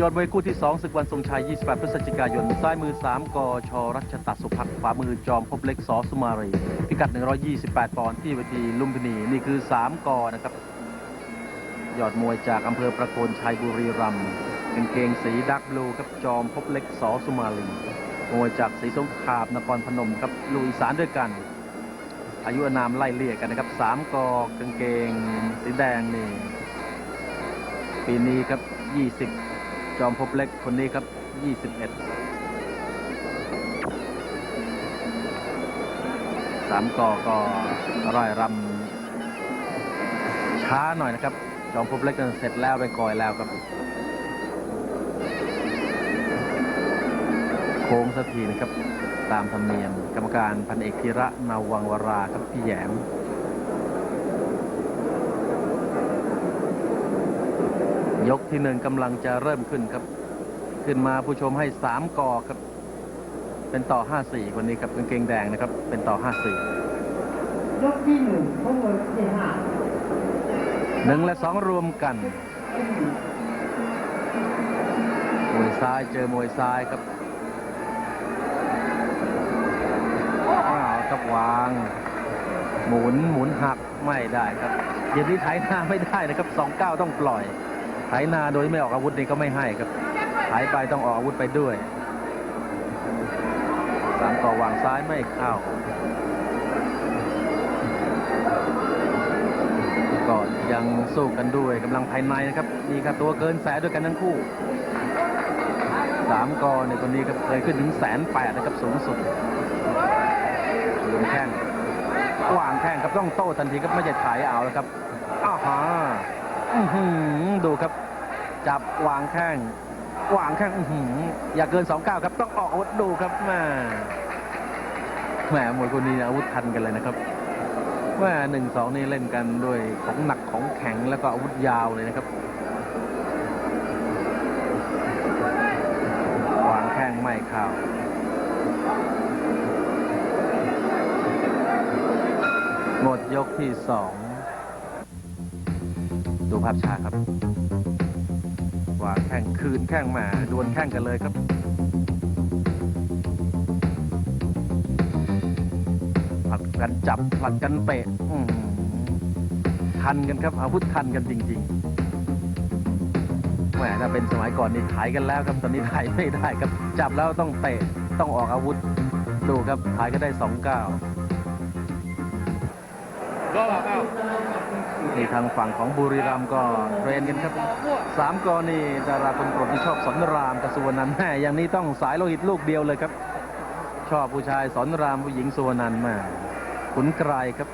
ยอดมวยคู่ที่ 2 ศึกวันทรงชัย 28 พฤศจิกายน ซ้ายมือ 3 กช รัชตัดสุพักขวามือจอมพบเล็กสอสุมารี พิกัด 128 ปอนด์ที่เวทีลุมพินี นี่คือ 3 กนะครับ ยอดมวยจากอำเภอประโคนชัยบุรีรัมย์กางเกงสีดักบลูครับจอมพบเล็กสอสุมาลีมวยจากสีสงขลามนครพนมครับลุยสารด้วยกัน อายุนามไล่เลี่ยกันนะครับสามกกางเกงสีแดงนี่ปีนี้ครับ 20 อมพบเล็กคนนี้ครับ 21 สามกอก็ร่ายรำช้าหน่อยนะครับ จอมพบเล็กกันเสร็จแล้วไปก่อยแล้วครับ โค้งสักทีนะครับ ตามธรรมเนียม กรรมการพันเอกธีระนาวังวราครับพี่แยม ยกที่หนึ่งกำลังจะเริ่มขึ้นครับ ขึ้นมาผู้ชมให้สามกอครับ เป็นต่อห้าสี่คนนี้ครับกางเกงแดงนะครับ เป็นต่อห้าสี่ยกที่หนึ่งของมวยที่ห้าหนึ่งและสองรวมกันมวยซ้ายเจอมวยซ้ายครับอ้าวกับวาง หมุนหมุนหักไม่ได้ครับอย่างนี้ไถนาไม่ได้นะครับสองเก้าต้องปล่อย ไถนาโดยไม่ออกอาวุธนี่ก็ไม่ให้ครับไถไปต้องออกอาวุธไปด้วยสามก่อวางซ้ายไม่เข้าก็ยังสู้กันด้วยกำลังภายในนะครับนี่ครับตัวเกินแสนด้วยกันทั้งคู่สามกอในคนนี้ครับเคยขึ้นถึงแสนแปดนะครับสูงสุดลงแข้งวางแข้งครับต้องโต้ทันทีครับไม่ใช่ถ่ายเอาแล้วครับอ้าวฮะดูครับ จับวางแข้งวางแข้งอื้อหืออย่าเกินสองเก้าครับต้องออกอาวุธดูครับแม่แหมมวยคนนี้อาวุธทันกันเลยนะครับว่าหนึ่งสองนี่เล่นกันด้วยของหนักของแข็งแล้วก็อาวุธยาวเลยนะครับวางแข้งไม่เข้าหมดยกที่สองดูภาพช้าครับ วาแข้งคืนแข้งมาดวลแข้งกันเลยครับผลัดกันจับผลัดกันเตะทันกันครับ อาวุธทันกันจริงๆแหมถ้าเป็นสมัยก่อนนี่ถ่ายกันแล้วครับตอนนี้ถ่ายไม่ได้ครับ จับแล้วต้องเตะต้องออกอาวุธดูครับถ่ายก็ได้สองเก้า นี่ทางฝั่งของบุรีรัมย์ก็เทรนกันครับสามกรณีดาราคนโปรดที่ชอบสอนรามกับสุวรรณันแม่อย่างนี้ต้องสายโลหิตลูกเดียวเลยครับ ชอบผู้ชายสอนรามผู้หญิงสุวรรณันท์มากขุนไกรครับ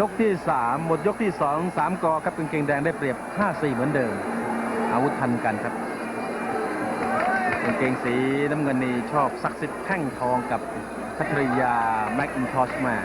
ยกที่สามหมดยกที่สองสามกอครับกางเกงแดงได้เปรียบห้าสี่เหมือนเดิม อาวุธทันกันครับ กางเกงสีน้ำเงินนี่ชอบศักดิ์สิทธิ์แท่งทองกับคัตริยาแม็กอินทอชมา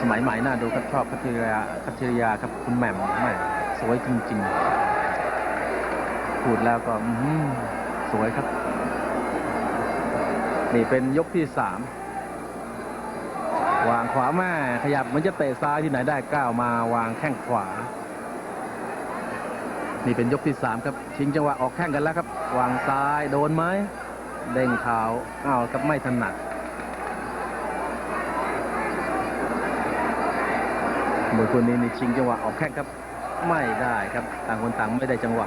สมัยใหม่น่าดูครับชอบคัตริยาคัตริยาครับคุณแหม่มแม่สวยจริงๆ พูดแล้วก็อื้อสวยครับ นี่เป็นยกที่สามวางขวาแม่ขยับมันจะเตะซ้ายที่ไหนได้ก้าวมาวางแข้งขวา นี่เป็นยกที่สามครับชิงจังหวะออกแข้งกันแล้วครับวางซ้ายโดนไหมเด้งเท้าอ้าวครับไม่ถนัดมวยคนนี้นี่ชิงจังหวะออกแข้งครับไม่ได้ครับต่างคนต่างไม่ได้จังหวะ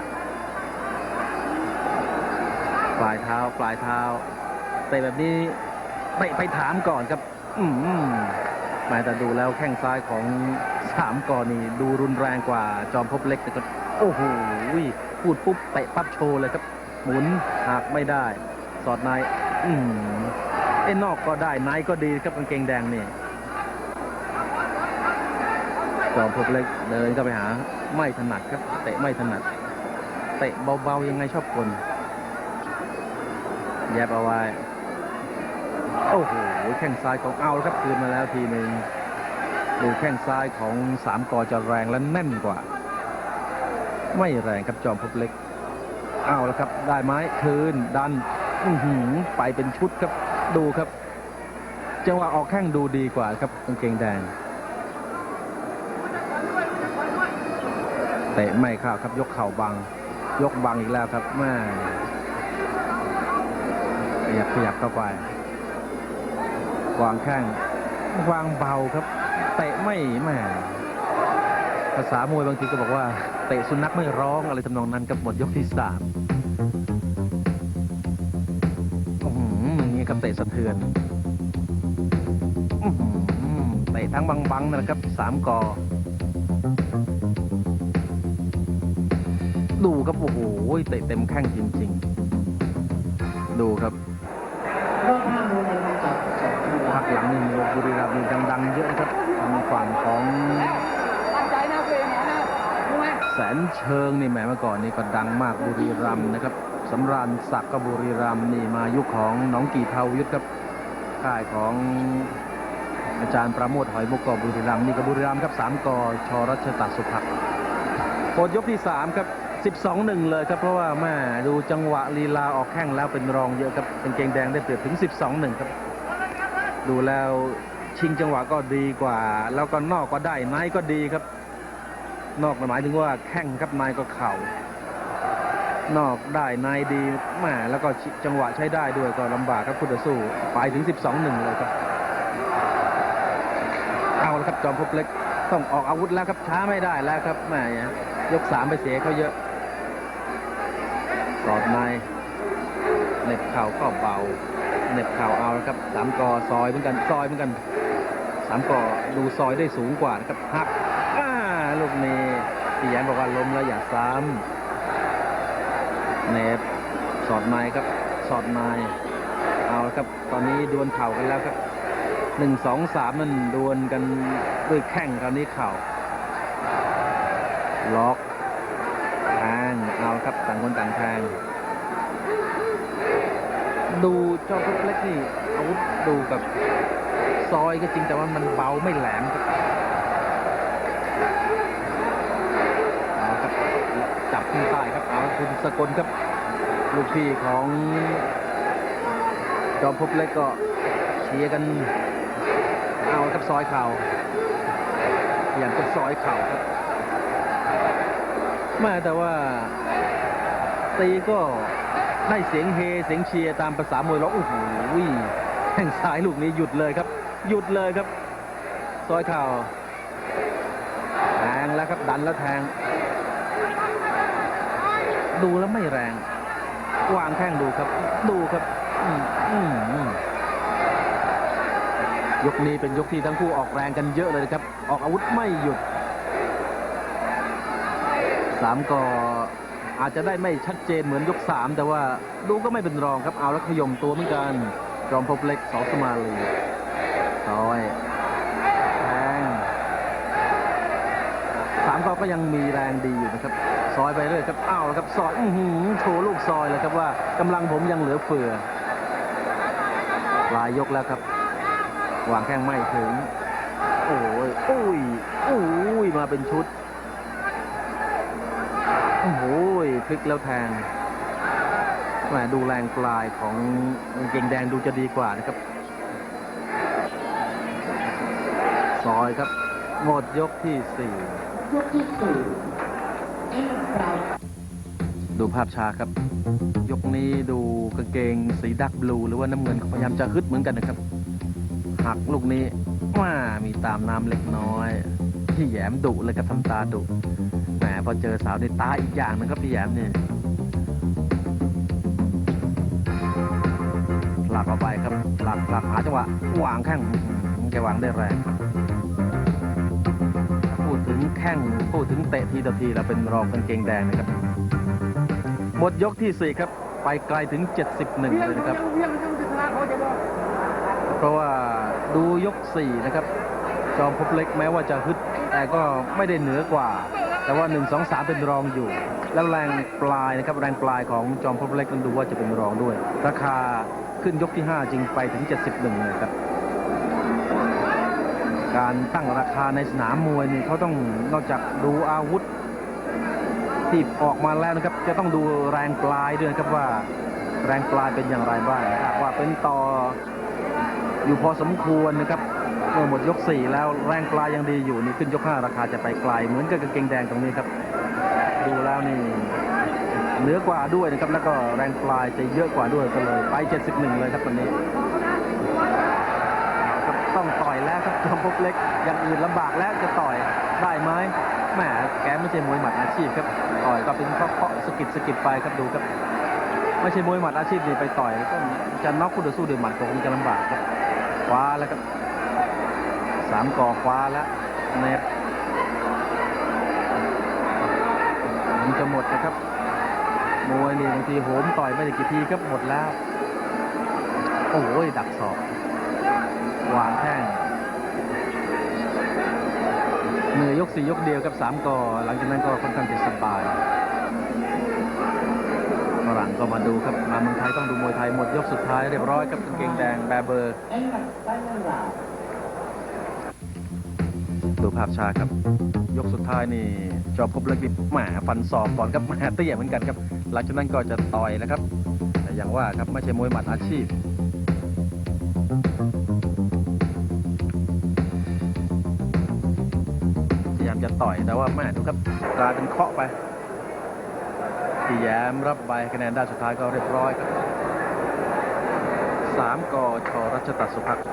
ปลายเท้าปลายเท้าเตะแบบนี้ไปไปถามก่อนครับ อืมม้แต่ดูแล้วแข้งซ้ายของสามกอนี่ดูรุนแรงกว่าจอมพบเล็กแต่ก็ โอ้โหพูดปุ๊บเตะปั๊บโชว์เลยครับ หมุนหักไม่ได้ สอดในอืมไอ้นอกก็ได้ในก็ดีครับกางเกงแดงนี่จอมพบเล็กเดินเข้าไปหา ไม่ถนัดครับ เตะไม่ถนัด เตะเบาๆยังไงชอบคนแยบเอาไว้ โอ้โหแข้งซ้ายของเอาครับคืนมาแล้วทีหนึ่งดูแข้งซ้ายของสามกอจะแรงและแน่นกว่า ไม่แรงครับจอมพบเล็กเอาแล้วครับ ได้ไหมคืนดันอือหือไปเป็นชุดครับดูครับจังหวะออกแข้งดูดีกว่าครับกางเกงแดงเตะไม่เข้าครับยกเข่าบัง ยกบังอีกแล้วครับแม่ขยับขยับเข้าไปวางแข้งวางเบาครับ เตะไม่แม่ ภาษามวยบางทีก็บอกว่าเตะสุนัขไม่ร้องอะไรทำนองนั้นกับหมดยกที่สามอื้อหืออย่างนี้ครับเตะสะเทือนเตะทั้งบังๆนะครับสามกอดูครับโอ้โหเตะเต็มแข้งจริงๆ ดูครับพักหลังนี่มีบุรีรัมย์ดัง ๆ เยอะครับทางฝั่งของใจนะเพลงนะรู้ไหม แสน เชิงนี่แหมเมื่อก่อนนี่ก็ดังมากบุรีรัมย์นะครับสำราญศักดิ์ก็บุรีรัมย์นี่มายุคของน้องกีเทายุทธครับค่ายของอาจารย์ประโมทหอยมุกกบุรีรัมย์นี่ก็บุรีรัมย์ครับสามกอชรัชตาสุภักดิ์โคดยกที่สามครับ12 1 เลยครับเพราะว่าแม่ดูจังหวะลีลาออกแข้งแล้วเป็นรองเยอะครับเป็นเกงแดงได้เปรียบถึง 12 1 ครับ ดูแล้วชิงจังหวะก็ดีกว่า แล้วก็นอกก็ได้ในก็ดีครับ นอกหมายถึงว่าแข้งครับในก็เข่านอกได้ในดีแหม่แล้วก็จังหวะใช้ได้ด้วยก็ลำบากครับคู่ต่อสู้ไปถึง 12 1 เลยครับ เอาละครับจอมพบเล็กต้องออกอาวุธแล้วครับช้าไม่ได้แล้วครับแหม่ยกสามไปเสียเขาเยอะกอดในเน็บเข่าก็เบาเน็บเข่าเอาละครับสามกอซอยเหมือนกันซอยเหมือนกันสามกอดูซอยได้สูงกว่านะครับหัก นี้พี่ย้มบอกว่าล้มแล้วอย่าซ้ำเหน็บสอดในครับ สอดในเอาครับ ตอนนี้ดวลเข่ากันแล้วครับหนึ่งสองสามนั่นดวลกันด้วยแข้งคราวนี้เข่าล็อกแทงเอาครับต่างคนต่างแทงดูเจ้าพวกเล็กนี่อาวุธดูกับซอยก็จริงแต่ว่ามันเบาไม่แหลมครับ จับขึ้นใต้ครับเอาคุณสกลครับ ลูกพี่ของจอมพบเล็กก็เชียร์กัน เอาครับซอยเข่าอย่างกับซอยเข่าครับแม่แต่ว่า ตีก็ได้เสียงเฮเสียงเชียร์ตามภาษามวยแล้วโอ้โหแข้งซ้ายลูกนี้หยุดเลยครับ หยุดเลยครับ ซอยเข่าแทงแล้วครับดันแล้วแทง ดูแล้วไม่แรง วางแข้งดูครับ ดูครับ อืมอืมยกนี้เป็นยกที่ทั้งคู่ออกแรงกันเยอะเลยนะครับ ออกอาวุธไม่หยุดสามก็อาจจะได้ไม่ชัดเจนเหมือนยกสามแต่ว่าดูก็ไม่เป็นรองครับเอาแล้วขยมตัวเหมือนกันจอมพบเล็กสอสมาลีซอยแทง สาก็ก็ยังมีแรงดีอยู่นะครับ ซอยไปเรื่อยครับอ้าวครับซอยอื้อหือโชว์ลูกซอยเลยครับว่ากำลังผมยังเหลือเฟือปลายยกแล้วครับวางแข้งไม่ถึง โอ้ยอุ้ยอุ้ยมาเป็นชุดโอ้โหพลิกแล้วแทงแหมดูแรงปลายของเก่งแดงดูจะดีกว่านะครับ ซอยครับ หมดยกที่สี่ยกที่สี่นี่มันกลายดูภาพช้าครับ ยกนี้ดูกางเกงสีดักบลูหรือว่าน้ำเงินพยายามจะฮึดเหมือนกันนะครับหักลูกนี้ว่ามีตามน้ำเล็กน้อย พี่แยมดุเลยครับทำตาดุแหมพอเจอสาวในตาอีกอย่างนะครับพี่แยมเนี่ยผลักออกไปครับผลักผลักหาจังหวะวางแข้งแกวางได้แรง ถึงแข้งพูดถึงเตะทีต่อทีเราเป็นรองกางเกงแดงนะครับ หมดยกที่สี่ครับ ไปไกลถึง 71 เลยนะครับเวียงจะชนะเขาจะบอกเพราะว่าดูยก 4 นะครับ จอมพบเล็กแม้ว่าจะฮึด แต่ก็ไม่ได้เหนือกว่า แต่ว่า 1 2 3 เป็นรองอยู่ แล้วแรงปลายนะครับ แรงปลายของจอมพบเล็กนั้นดูว่าจะเป็นรองด้วย ราคาขึ้นยกที่ 5 จึงไปถึง 71 เลยครับ การตั้งราคาในสนามมวยนี่เขาต้องนอกจากดูอาวุธที่ออกมาแล้วนะครับ จะต้องดูแรงปลายด้วยครับว่า แรงปลายเป็นอย่างไรบ้างหากว่าเป็นต่ออยู่พอสมควรนะครับเมื่อหมดยก 4 แล้วแรงปลายยังดีอยู่นี่ขึ้นยก 5 ราคาจะไปไกล เหมือนกับกางเกงแดงตรงนี้ครับ ดูแล้วนี่เหนือกว่าด้วยนะครับแล้วก็แรงปลายจะเยอะกว่าด้วยก็เลยไป 71 เลยครับวันนี้ ต้องต่อยแล้วครับจอมพบเล็กอย่างอื่นลำบากแล้วจะต่อยได้ไหมแหมแกไม่ใช่มวยหมัดอาชีพครับต่อยก็เป็นเคาะสกิดสกิดไปครับดูครับ ไม่ใช่มวยหมัดอาชีพนี่ไปต่อยก็จะน็อกคู่ต่อสู้ด้วยหมัดก็คงจะลำบากครับคว้าแล้วครับสามก่อคว้าแล้วเน็ตมันจะหมดนะครับมวยนี่บางทีโหมต่อยไม่ได้กี่ทีครับหมดแล้วโอ้ยดักศอก วางแท่งเหนื่อยยกสี่ยกเดียวกับสามกอหลังจากนั้นก็ค่อนข้างจะสบายฝรั่งก็มาดูครับมาเมืองไทยต้องดูมวยไทยหมดยกสุดท้ายเรียบร้อยครับกางเกงแดงแบเบอร์ดูภาพชาครับ ยกสุดท้ายนี่จอพบเล็กดิแหมฟันศอกก่อนครับแหมเตี้ยเหมือนกันครับ หลังจากนั้นก็จะต่อยนะครับ แต่อย่างว่าครับไม่ใช่มวยหมัดอาชีพามจะต่อยแต่ว่าแม่ดูครับกลายเป็นเคาะไปพี่แย้มรับใบคะแนนได้สุดท้ายก็เรียบร้อยครับสามกชรัชตัดสุภักเป็น